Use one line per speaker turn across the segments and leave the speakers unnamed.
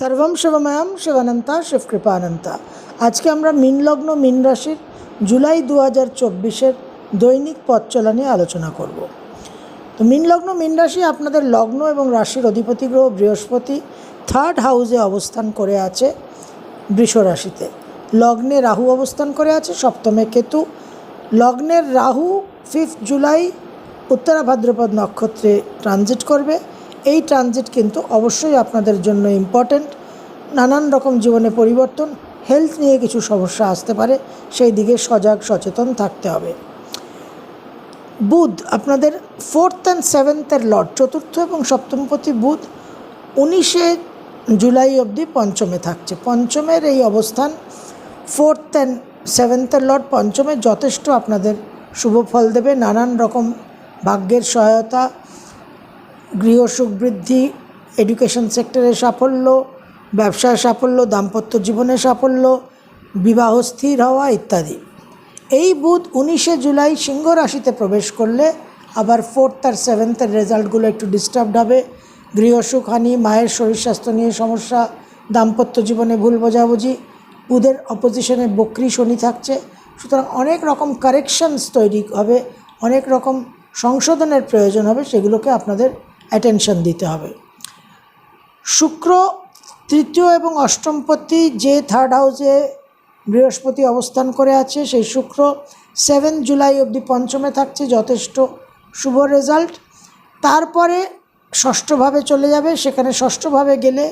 সর্বম শিবময়াম শিবানন্তা শিবকৃপানন্তা। আজকে আমরা মিন লগ্ন, মিন রাশির জুলাই দু হাজার চব্বিশের দৈনিক পথ চলা নিয়ে আলোচনা করব। তো মিন লগ্ন, মিন রাশি আপনাদের লগ্ন এবং রাশির অধিপতি গ্রহ বৃহস্পতি থার্ড হাউসে অবস্থান করে আছে বৃষ রাশিতে। লগ্নে রাহু অবস্থান করে আছে, সপ্তমে কেতু। লগ্নের রাহু ফিফথ জুলাই উত্তরা ভাদ্রপদ নক্ষত্রে ট্রানজিট করবে। এই ট্রানজিট কিন্তু অবশ্যই আপনাদের জন্য ইম্পর্ট্যান্ট নানান রকম জীবনে পরিবর্তন হেলথ নিয়ে কিছু সমস্যা আসতে পারে, সেই দিকে সজাগ, সচেতন থাকতে হবে। বুধ, আপনাদের ফোর্থ অ্যান্ড সেভেন্থের লর্ড, চতুর্থ এবং সপ্তমপতি বুধ উনিশে জুলাই অবধি পঞ্চমে থাকছে। পঞ্চমের এই অবস্থান ফোর্থ অ্যান্ড সেভেন্থের লর্ড, পঞ্চমে যথেষ্ট আপনাদের শুভ ফল দেবে, নানান রকম ভাগ্যের সহায়তা গৃহসুখ বৃদ্ধি এডুকেশন সেক্টরে সাফল্য ব্যবসায় সাফল্য, দাম্পত্য জীবনে সাফল্য, বিবাহ স্থির হওয়া ইত্যাদি। এই বুধ উনিশে জুলাই সিংহ রাশিতে প্রবেশ করলে আবার ফোর্থ আর সেভেন্থের রেজাল্টগুলো একটু ডিস্টার্বড হবে। গৃহসুখ হানি, মায়ের শরীর স্বাস্থ্য নিয়ে সমস্যা, দাম্পত্য জীবনে ভুল বোঝাবুঝি, বুধের অপোজিশনে বক্রি শনি থাকছে। সুতরাং অনেক রকম কারেকশনস তৈরি হবে, অনেক রকম সংশোধনের প্রয়োজন হবে, সেগুলোকে আপনাদের অ্যাটেনশন দিতে হবে। শুক্র, তৃতীয় এবং অষ্টমপতি যে থার্ড হাউসে বৃহস্পতি অবস্থান করে আছে, সেই শুক্র সেভেন জুলাই অবধি পঞ্চমে থাকছে, যথেষ্ট শুভ রেজাল্ট তারপরে ষষ্ঠভাবে চলে যাবে, সেখানে ষষ্ঠভাবে গেলে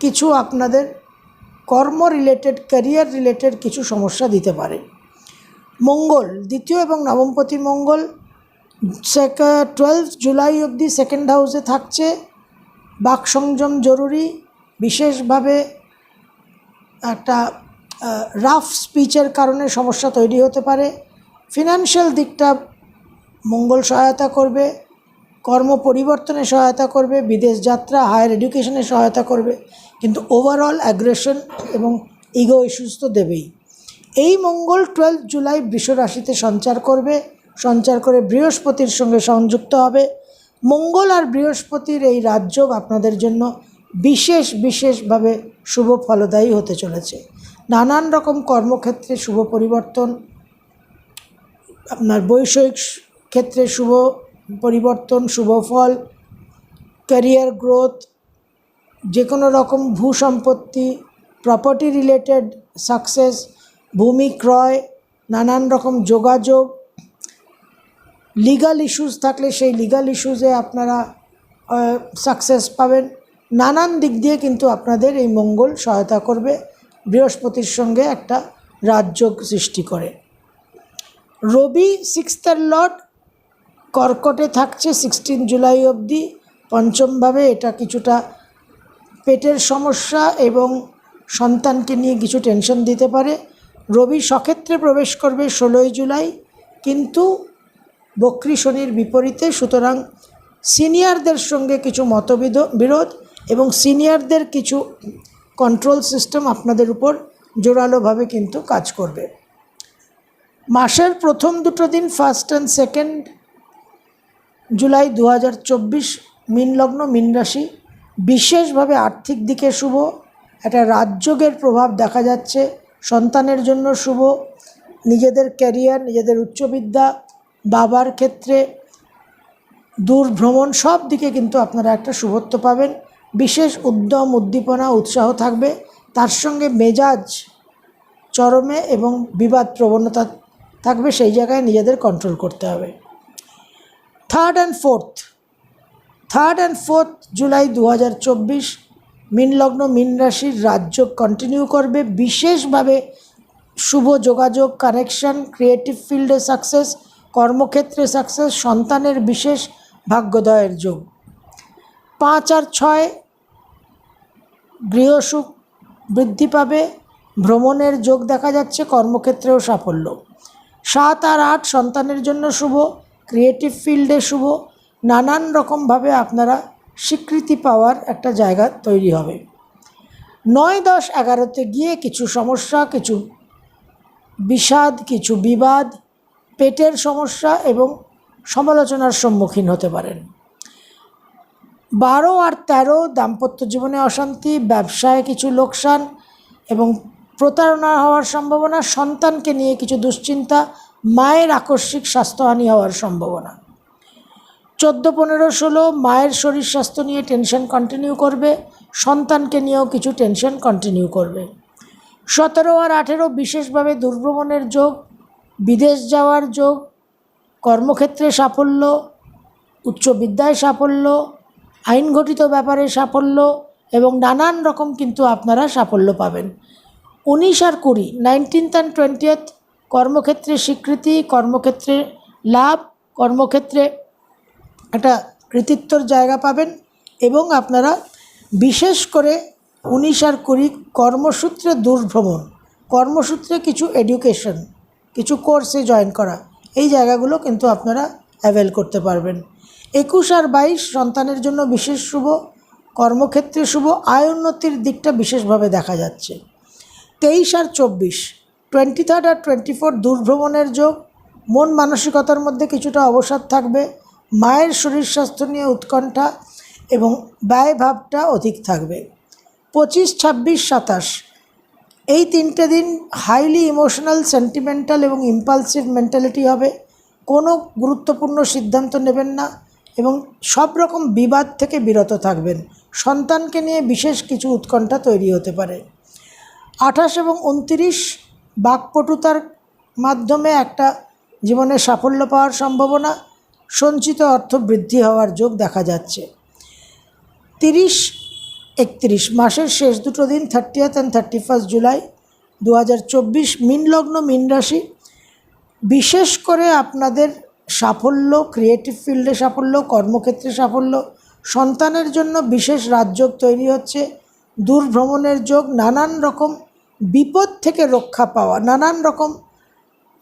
কিছু আপনাদের কর্ম রিলেটেড ক্যারিয়ার রিলেটেড কিছু সমস্যা দিতে পারে। মঙ্গল, দ্বিতীয় এবং নবমপতি মঙ্গল টুয়েলভ জুলাই অবধি সেকেন্ড হাউসে থাকছে। বাক সংযম জরুরি। বিশেষভাবে একটা রাফ স্পিচের কারণে সমস্যা তৈরি হতে পারে। ফিনান্সিয়াল দিকটা মঙ্গল সহায়তা করবে। কর্ম পরিবর্তনে সহায়তা করবে। বিদেশ যাত্রা হায়ার এডুকেশনে সহায়তা করবে। কিন্তু ওভারঅল অ্যাগ্রেশন এবং ইগো ইস্যুস তো দেবেই। এই মঙ্গল টুয়েলভ জুলাই বৃষ রাশিতে সঞ্চার করবে। সঞ্চার করে বৃহস্পতির সঙ্গে সংযুক্ত হবে। মঙ্গল আর বৃহস্পতির এই রাজযোগ আপনাদের জন্য বিশেষ, বিশেষভাবে শুভ ফলদায়ী হতে চলেছে। নানান রকম কর্মক্ষেত্রে শুভ পরিবর্তন, আপনার বৈষয়িক ক্ষেত্রে শুভ পরিবর্তন, শুভ ফল, ক্যারিয়ার গ্রোথ যে কোনো রকম ভূ সম্পত্তি, প্রপার্টি রিলেটেড সাকসেস, ভূমি ক্রয়, নানান রকম যোগাযোগ লিগাল ইস্যুস থাকলে সেই লিগাল ইস্যুসে আপনারা সাকসেস পাবেন। নানান দিক দিয়ে কিন্তু আপনাদের এই মঙ্গল সহায়তা করবে, বৃহস্পতির সঙ্গে একটা রাজযোগ সৃষ্টি করে। রবি সিক্সথের লট কর্কটে থাকছে সিক্সটিন জুলাই অবধি। পঞ্চমভাবে এটা কিছুটা পেটের সমস্যা এবং সন্তানকে নিয়ে কিছু টেনশন দিতে পারে। রবি সক্ষেত্রে প্রবেশ করবে ষোলোই জুলাই, কিন্তু বক্রি শনির বিপরীতে, সুতরাং সিনিয়রদের সঙ্গে কিছু মতবিদ, বিরোধ এবং সিনিয়রদের কিছু কন্ট্রোল সিস্টেম আপনাদের উপর জোরালোভাবে কিন্তু কাজ করবে। মাসের প্রথম দুটো দিন ফার্স্ট অ্যান্ড সেকেন্ড জুলাই দু হাজার চব্বিশ, মিন লগ্ন, মিন রাশি, বিশেষভাবে আর্থিক দিকে শুভ, একটা রাজযোগের প্রভাব দেখা যাচ্ছে, সন্তানের জন্য শুভ, নিজেদের ক্যারিয়ার নিজেদের উচ্চবিদ্যা বাবার ক্ষেত্রে দূর ভ্রমণ সব দিকে কিন্তু আপনারা একটা শুভত্ব পাবেন। বিশেষ উদ্যম, উদ্দীপনা, উৎসাহ থাকবে। তার সঙ্গে মেজাজ চরমে এবং বিবাদ প্রবণতা থাকবে, সেই জায়গায় নিজেদের কন্ট্রোল করতে হবে। Third and fourth third and fourth July দু হাজার চব্বিশ, মিন লগ্ন, মিন রাশির রাজ্য কন্টিনিউ করবে। বিশেষভাবে শুভ যোগাযোগ কানেকশন ক্রিয়েটিভ ফিল্ডে সাকসেস কর্মক্ষেত্রে সাকসেস সন্তানের বিশেষ ভাগ্যোদয়ের যোগ। পাঁচ আর ছয় গৃহসুখ বৃদ্ধি পাবে, ভ্রমণের যোগ দেখা যাচ্ছে, কর্মক্ষেত্রেও সাফল্য। সাত আর আট, সন্তানের জন্য শুভ ক্রিয়েটিভ ফিল্ডে শুভ, নানান রকমভাবে আপনারা স্বীকৃতি পাওয়ার একটা জায়গা তৈরি হবে। নয়, দশ, এগারোতে গিয়ে কিছু সমস্যা, কিছু বিষাদ, কিছু বিবাদ পেটের সমস্যা এবং সমালোচনার সম্মুখীন হতে পারেন। বারো আর তেরো, দাম্পত্য জীবনে অশান্তি, ব্যবসায় কিছু লোকসান এবং প্রতারণা হওয়ার সম্ভাবনা, সন্তানকে নিয়ে কিছু দুশ্চিন্তা, মায়ের আকস্মিক স্বাস্থ্যহানি হওয়ার সম্ভাবনা। চোদ্দ, পনেরো, ষোলো, মায়ের শরীর স্বাস্থ্য নিয়ে টেনশন কন্টিনিউ করবে, সন্তানকে নিয়েও কিছু টেনশন কন্টিনিউ করবে। সতেরো আর আঠেরো, বিশেষভাবে দুর্ভ্রমণের যোগ বিদেশ যাওয়ার যোগ, কর্মক্ষেত্রে সাফল্য, উচ্চ বিদ্যায় সাফল্য, আইনঘটিত ব্যাপারে সাফল্য এবং নানান রকম কিন্তু আপনারা সাফল্য পাবেন। উনিশ আর কুড়ি নাইনটিন্থ অ্যান্ড টোয়েন্টিয়েথ কর্মক্ষেত্রে স্বীকৃতি, কর্মক্ষেত্রে লাভ, কর্মক্ষেত্রে একটা কৃতিত্বর জায়গা পাবেন এবং আপনারা বিশেষ করে উনিশ আর কুড়ি কর্মসূত্রে দুর্ভ্রমণ, কর্মসূত্রে কিছু এডুকেশন কিছু কোর্সে জয়েন করা। এই জায়গাগুলো কিন্তু আপনারা অ্যাভেল করতে পারবেন। একুশ আর বাইশ সন্তানের জন্য বিশেষ শুভ, কর্মক্ষেত্রে শুভ, আয় উন্নতির দিকটা বিশেষভাবে দেখা যাচ্ছে। তেইশ আর চব্বিশ টোয়েন্টি থার্ড আর টোয়েন্টি ফোর দুর্ভ্রমণের যোগ, মন মানসিকতার মধ্যে কিছুটা অবসাদ থাকবে, মায়ের শরীর স্বাস্থ্য নিয়ে উৎকণ্ঠা এবং ব্যয়ভাবটা অধিক থাকবে। পঁচিশ, ছাব্বিশ, সাতাশ এই তিনটে দিন হাইলি ইমোশনাল সেন্টিমেন্টাল এবং ইম্পালসিভ মেন্টালিটি হবে। কোনো গুরুত্বপূর্ণ সিদ্ধান্ত নেবেন না এবং সব রকম বিবাদ থেকে বিরত থাকবেন। সন্তানকে নিয়ে বিশেষ কিছু উৎকণ্ঠা তৈরি হতে পারে। আঠাশ এবং উনতিরিশ বাকপটুতার মাধ্যমে একটা জীবনে সাফল্য পাওয়ার সম্ভাবনা, সঞ্চিত অর্থ বৃদ্ধি হওয়ার যোগ দেখা যাচ্ছে। তিরিশ একত্রিশ। মাসের শেষ দুটো দিন thirtieth and thirty first July দু হাজার চব্বিশ মিনলগ্ন মিন রাশি। বিশেষ করে আপনাদের সাফল্য ক্রিয়েটিভ ফিল্ডে সাফল্য, কর্মক্ষেত্রে সাফল্য, সন্তানের জন্য বিশেষ রাজযোগ তৈরি হচ্ছে, দূরভ্রমণের যোগ, নানান রকম বিপদ থেকে রক্ষা পাওয়া, নানান রকম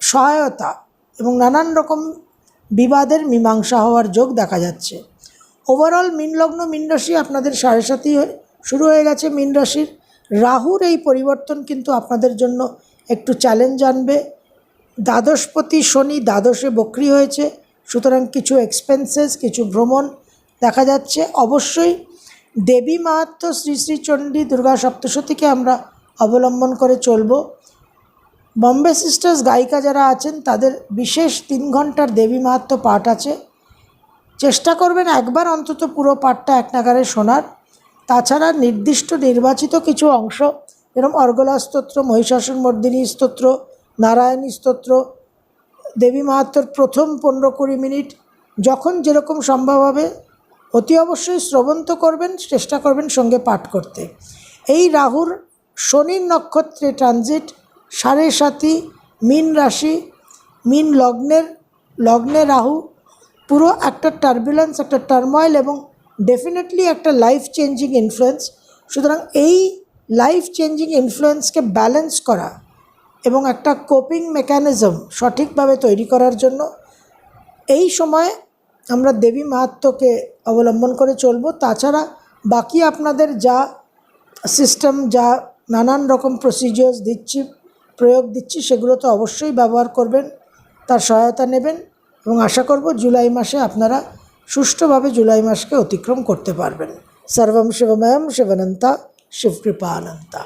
সহায়তা এবং নানান রকম বিবাদের মীমাংসা হওয়ার যোগ দেখা যাচ্ছে। ওভারঅল মিনলগ্ন মিন রাশি আপনাদের সাড়ে হয়ে- শুরু হয়ে গেছে মিন রাশির। রাহুর এই পরিবর্তন কিন্তু আপনাদের জন্য একটু চ্যালেঞ্জ আনবে। দ্বাদশপতি শনি দ্বাদশে বক্রি হয়েছে, সুতরাং কিছু এক্সপেন্সেস কিছু ভ্রমণ দেখা যাচ্ছে। অবশ্যই দেবী মাহাত্ম শ্রী শ্রী চণ্ডী দুর্গা সপ্তশতীকে আমরা অবলম্বন করে চলবো। বম্বে সিস্টার্স গায়িকা যারা আছেন, তাদের বিশেষ তিন ঘণ্টার দেবী মাহাত্ম পাঠ আছে। চেষ্টা করবেন একবার অন্তত পুরো পাঠটা এক নাগারে শোনার। তাছাড়া নির্দিষ্ট নির্বাচিত কিছু অংশ যেরকম অর্গলা স্তোত্র, মহিষাসুর মর্দিনী স্তোত্র, নারায়ণী স্তোত্র, দেবী মাহাত্মর প্রথম পনেরো কুড়ি মিনিট, যখন যেরকম সম্ভব হবে, অতি অবশ্যই শ্রবন্ত করবেন, চেষ্টা করবেন সঙ্গে পাঠ করতে। এই রাহুর শনির নক্ষত্রে ট্রানজিট সাড়ে সাতি মিন রাশি, মিন লগ্নের, লগ্নে রাহু, পুরো একটা টার্বুলেন্স একটা টার্ময়েল এবং ডেফিনেটলি একটা লাইফ চেঞ্জিং ইনফ্লুয়েন্স সুতরাং এই লাইফ চেঞ্জিং ইনফ্লুয়েন্সকে ব্যালেন্স করা এবং একটা কোপিং মেকানিজম সঠিকভাবে তৈরি করার জন্য এই সময় আমরা দেবী মাহাত্মকে অবলম্বন করে চলব। তাছাড়া বাকি আপনাদের যা সিস্টেম যা নানান রকম প্রসিজিওর্স দিচ্ছি, প্রয়োগ দিচ্ছি, সেগুলো তো অবশ্যই ব্যবহার করবেন, তার সহায়তা নেবেন এবং আশা করব জুলাই মাসে আপনারা সুষ্ঠুভাবে জুলাই মাসকে অতিক্রম করতে পারবেন। সর্বম শিবময়ম শিবনন্তা শিবকৃপা অনন্তা